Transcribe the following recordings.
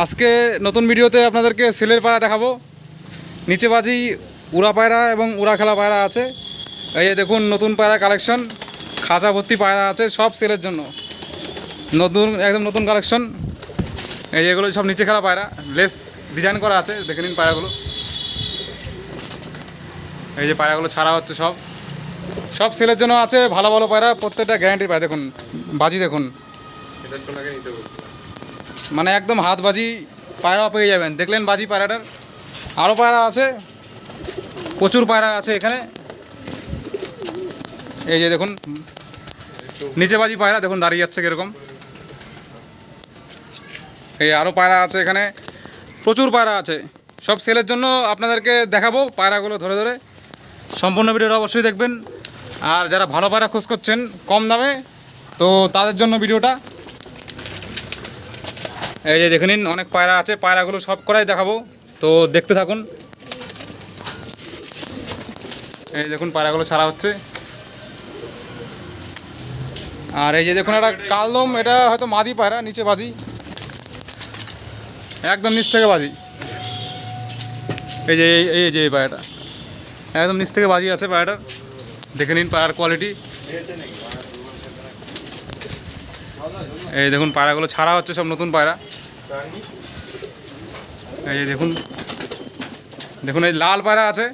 আজকে নতুন ভিডিওতে আপনাদেরকে সেলের পায়রা দেখাবো। নিচে বাজি উড়া পায়রা এবং উড়া খেলা পায়রা আছে। এই যে দেখুন, নতুন পায়রা কালেকশন, খাঁচা ভর্তি পায়রা আছে, সব সেলের জন্য। নতুন, একদম নতুন কালেকশন। এই এগুলো সব নিচে খেলা পায়রা। লেস ডিজাইন করা আছে, দেখে নিন পায়রাগুলো। এই যে পায়রাগুলো ছাড়া হচ্ছে সব। সব সেলের জন্য আছে, ভালো ভালো পায়রা, প্রত্যেকটা গ্যারান্টি পায়। দেখুন, বাজি দেখুন। মানে একদম হাত বাজি পায়রা পেয়ে যাবেন। দেখলেন বাজি পায়রাটার? আরও পায়রা আছে। প্রচুর পায়রা আছে এখানে। এই যে দেখুন, নিচে বাজি পায়রা, দেখুন দাঁড়িয়ে যাচ্ছে কীরকম। এই আরও পায়রা আছে এখানে। প্রচুর পায়রা আছে। সব সেলের জন্য আপনাদেরকে দেখাবো পায়রাগুলো ধরে ধরে। সম্পূর্ণ ভিডিওটা অবশ্যই দেখবেন। আর যারা ভালো পায়রা খোঁজ করছেন কম দামে, তো তাদের জন্য ভিডিওটা এই যে দেখে নিন, অনেক পায়রা আছে, পায়রাগুলো সব করাই দেখাবো। তো দেখতে থাকুন। এই দেখুন, পায়রাগুলো ছাড়া হচ্ছে। আর এই যে দেখুন একটা কালদম, এটা হয়তো মাদি পায়রা, নিচে বাজি। একদম নিচ থেকে বাজি। এই যে, এই- যে এই পায়রাটা। একদম নিচ থেকে বাজি আছে পায়রাটার। দেখে নিন পায়রার কোয়ালিটি এই দেখুন পায়রাগুলো ছাড়া হচ্ছে সব নতুন পায়রা। এই দেখুন। দেখুন এই লাল পায়রা আছে।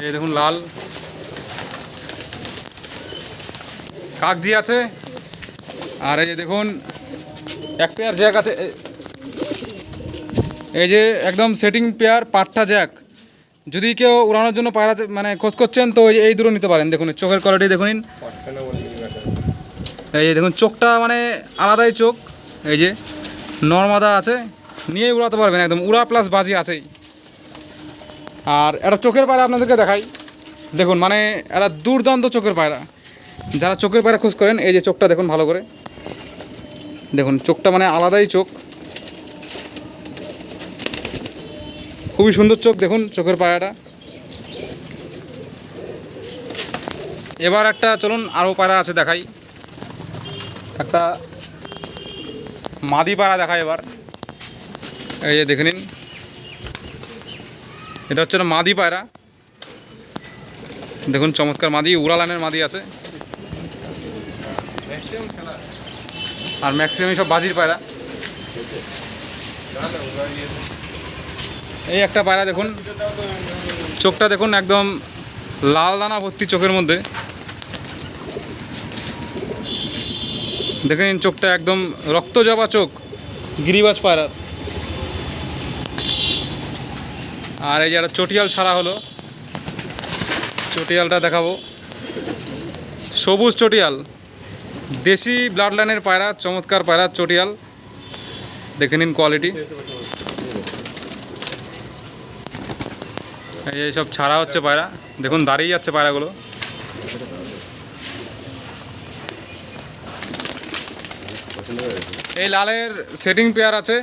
এই দেখুন লাল। কাকজি আছে। আর এই যে দেখুন, এক পেয়ার জ্যাক আছে। এই যে একদম সেটিং পেয়ার, পাট্টা জ্যাক। যদি কেউ উড়ানোর জন্য পায়রা মানে খোঁজ করছেন, তো এই- দুটো নিতে পারেন। দেখুন চোখের কোয়ালিটি দেখুন। এই যে দেখুন, চোখটা মানে আলাদাই চোখ। এই যে নর্মাদা আছে নিয়ে উড়াতে পারবেন একদম, উড়া প্লাস বাজি আছেই। আর একটা চোখের পায়রা আপনাদেরকে দেখাই। দেখুন মানে একটা দুর্দান্ত চোখের পায়রা। যারা চোখের পায়রা খোঁজ করেন, এই যে চোখটা দেখুন ভালো করে। দেখুন, চোখটা মানে আলাদাই চোখ। খুবই সুন্দর চোখ, দেখুন চোখের পায়রাটা। এবার একটা চলুন আরও পায়রা আছে দেখাই। একটা মাদি পাড়া দেখা এবার। এই যে দেখে নিন। এটা হচ্ছে মাদি পায়রা দেখুন, চমৎকার মাদি উড়ালানের মাদি আছে। আর ম্যাক্সিমাম সব বাজির পায়রা এই একটা পায়রা দেখুন। চোখটা দেখুন একদম লাল দানা ভর্তি চোখের মধ্যে। দেখে নিন চোখটা একদম রক্ত জবা চোখ, গিরিবাজ পায়রা আর এই যে একটা চটিয়াল ছাড়া হলো। চটিয়ালটা দেখাবো। সবুজ চটিয়াল, দেশি ব্লাড লাইনের পায়রা, চমৎকার পায়রা চটিয়াল। দেখে নিন কোয়ালিটি। এই সব ছাড়া হচ্ছে পায়রা। দেখুন, দাঁড়িয়ে যাচ্ছে পায়রাগুলো। এই লালের সেটিং পেয়ার আছে।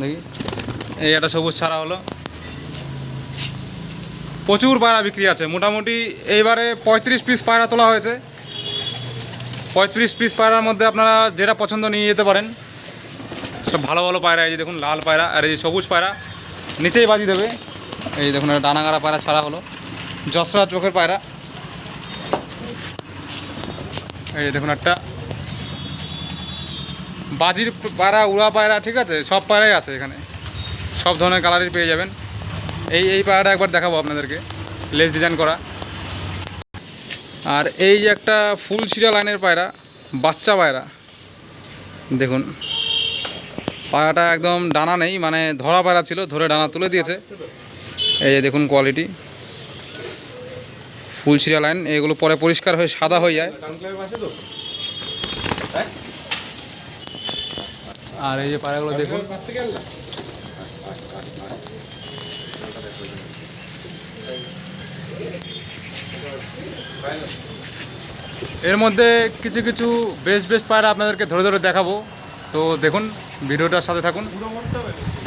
দেখি। এই একটা সবুজ ছাড়া হলো। প্রচুর পায়রা বিক্রি আছে। মোটামুটি এইবারে পঁয়ত্রিশ পিস পায়রা তোলা হয়েছে। পঁয়ত্রিশ পিস পায়রার মধ্যে আপনারা যেটা পছন্দ নিয়ে যেতে পারেন। সব ভালো ভালো পায়রা এই যে দেখুন লাল পায়রা আর এই যে সবুজ পায়রা নিচেই বাজি দেবে। এই দেখুন একটা ডানাগাড়া পায়রা ছাড়া হলো। জসরা চোখের পায়রা। এই দেখুন একটা। বাজির পায়রা, উড়া পায়রা, ঠিক আছে? সব পায়রাই আছে এখানে। সব ধরনের কালারই পেয়ে যাবেন। এই এই পায়রাটা একবার দেখাবো আপনাদেরকে, লেস ডিজাইন করা। আর এই যে একটা ফুল শিরা লাইনের পায়রা, বাচ্চা পায়রা। দেখুন, পায়রাটা একদম ডানা নেই মানে ধরা পায়রা ছিল, ধরে ডানা তুলে দিয়েছে। এই যে দেখুন কোয়ালিটি ফুল শিরা লাইন, এগুলো পরে পরিষ্কার হয়ে সাদা হয়ে যায়। আর এই যে পায়রাগুলো দেখুন। এর মধ্যে কিছু কিছু বেশ বেশ পায়রা আপনাদেরকে ধরে ধরে দেখাবো। তো দেখুন, ভিডিওটার সাথে থাকুন।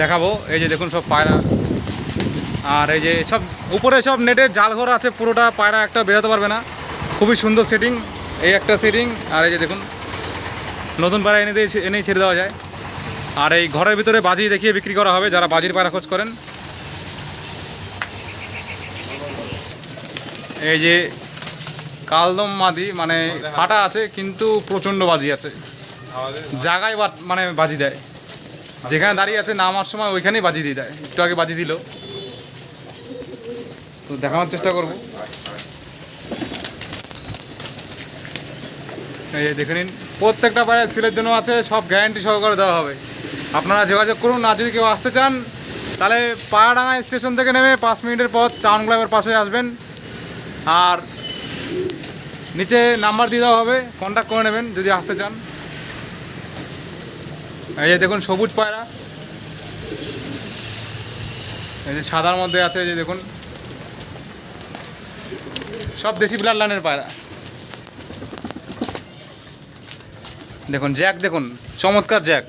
দেখাবো। এই যে দেখুন সব পায়রা। আর এই যে সব উপরে সব নেটের জাল ঘর আছে, পুরোটা পায়রা একটা বেরোতে পারবে না। খুবই সুন্দর সেটিং এই একটা সেটিং আর এই যে দেখুন, নতুন পায়রা এনে দিয়ে এনেই ছেড়ে দেওয়া যায়। আর এই ঘরের ভিতরে বাজি দেখিয়ে বিক্রি করা হবে, যারা বাজির পায়রা খোঁজ করেন। এই যে কালদম মাদি মানে ফাটা আছে, কিন্তু প্রচণ্ড বাজি আছে। জায়গায় মানে বাজি দেয়। যেখানে দাঁড়িয়ে আছে, নামার সময় ওইখানেই বাজি দিয়ে দেয়। একটু আগে বাজি দিল। তো দেখানোর চেষ্টা করব। এই দেখে নিন, প্রত্যেকটা পায়ে সিলের জন্য আছে, সব গ্যারান্টি সহকারে দেওয়া হবে। আপনারা যোগাযোগ করুন, আর যদি কেউ আসতে চান, তাহলে পায়াডাঙ্গা স্টেশন থেকে নেমে পাঁচ মিনিটের পর টাউন ক্লাবের পাশে আসবেন। আর নিচে নাম্বার দিয়ে দেওয়া হবে কন্ট্যাক্ট করে নেবেন যদি আসতে চান। এই যে দেখুন, সবুজ পায়রা। এই যে সাদার মধ্যে আছে, এই যে দেখুন। সব দেশি ব্লাড লাইনের পায়রা। দেখুন, জ্যাক, দেখুন, চমৎকার জ্যাক।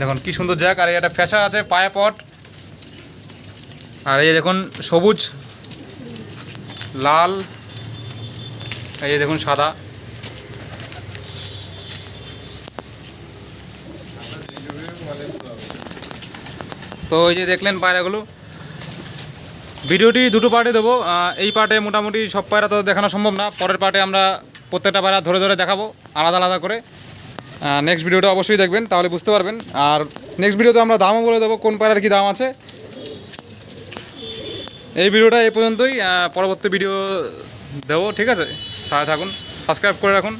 দেখুন, কি সুন্দর জ্যাক, আর এটা ফ্যাশা আছে, পায়ে পট। আর এই দেখুন, সবুজ, লাল, এই দেখুন, সাদা। তো এই যে দেখলেন পায়রাগুলো ভিডিওটি দুটো পার্টে দেবো। এই পার্টে মোটামুটি সব পায়রা তো দেখানো সম্ভব না। পরের পার্টে আমরা প্রত্যেকটা পায়রা ধরে ধরে দেখাবো, আলাদা আলাদা করে। নেক্সট ভিডিওটা অবশ্যই দেখবেন, তাহলে বুঝতে পারবেন। আর নেক্সট ভিডিওতে আমরা দামও বলে দেবো, কোন পায়রার কী দাম আছে। এই ভিডিওটা এই পর্যন্তই পরবর্তী ভিডিও দেবো, ঠিক আছে? সাথে থাকুন সাবস্ক্রাইব করে রাখুন।